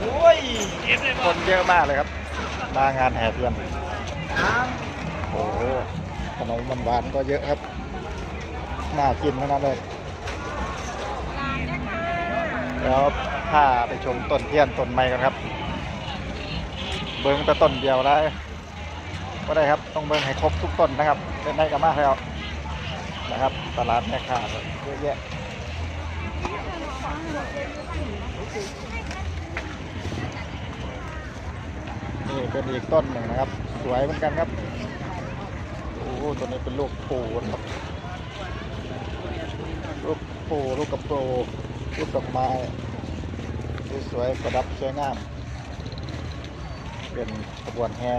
โอ้ยเอฟเลยคนเยอะมากเลยครับ มางานแห่เทียนโอ้โหขนมหวานๆก็เยอะครับ น่ากินทั้งนั้นเลยแล้วพาไปชมต้นเทียนต้นไม้กันครับ เบิ้งแต่ต้นเดียวได้ก็ได้ครับต้องเบิ้งให้ครบทุกต้นนะครับเป็นได้กันมากแล้วนะครับ ตลาดแม่ค้าเยอะแยะนี่ เป็นอีกต้นหนึ่งนะครับ สวยเหมือนกันครับโอ้โหตัวนี้เป็นลูกปูนครับลูกปูลูกกระโปรลูกดอกไม้สวยประดับสวยงาม เป็นขบวนแห่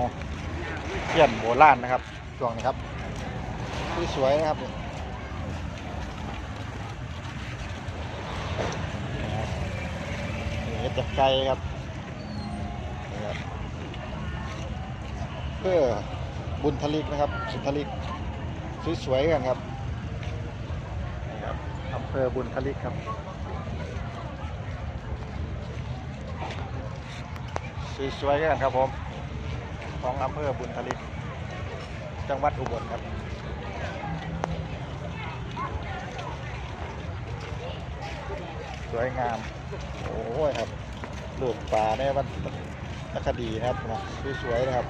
เทียนโบราณนะครับช่วงนี้ครับดีสวยนะครับนี่นะครับนี่เฮ็ดจากไก่ครับนี่ครับ เพื่อบุญทลิกนะครับ สุนทลิกสวยๆกันครับนี่ครับอำเภอบุญทลิกครับ สวยๆกันครับผม ของอำเภอบุญทลิก จังหวัดอุบลครับสวยงาม โอ้ยครับ ลูกป่าเนี่ยมันนักคดีนะครับนะสวยๆนะครับ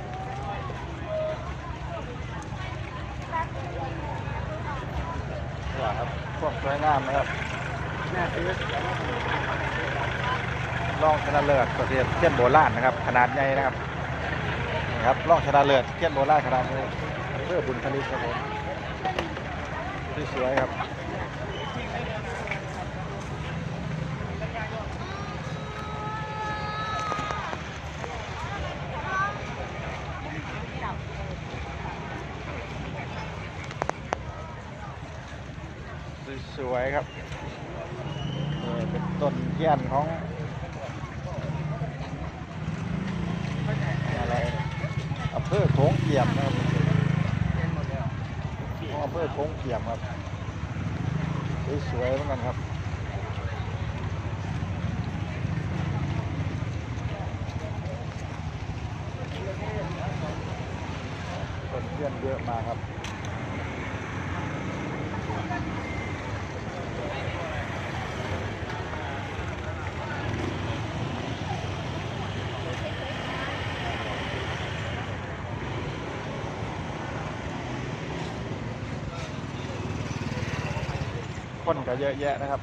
นี่ครับพ วกสวยงามนะครับน่าซื้อล่องชนะเลิศประเทศเทียนโบราณนะครับ ขนาดใหญ่นะครับนี่ครับล่องชนะเลิศเทียนโบราณขนาดนี้เพื่อบุญคณิตครับผมสวยๆครับ สวยๆครับเป็นต้นเทียนของอะไรอำเภอโขงเกียมนะครับของอำเภอโขงเกียมครับสวยๆเหมือนกันครับคนเพื่อนเยอะมากครับ คนก็เยอะแยะนะครับ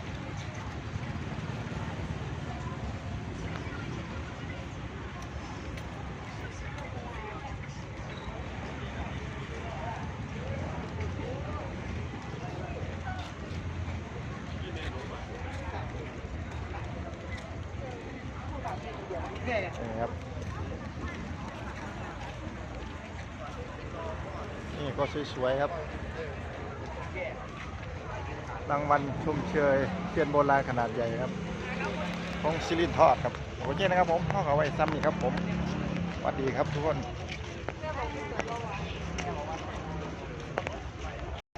นี่ครับ นี่ก็สวยๆครับ รางวัลชุมเชยเทียนโบราณขนาดใหญ่ครับของซิลินทอดครับโอเคนะครับผมพ่อเขาไว้ซ้ำนี่ครับผมสวัสดีครับทุกคน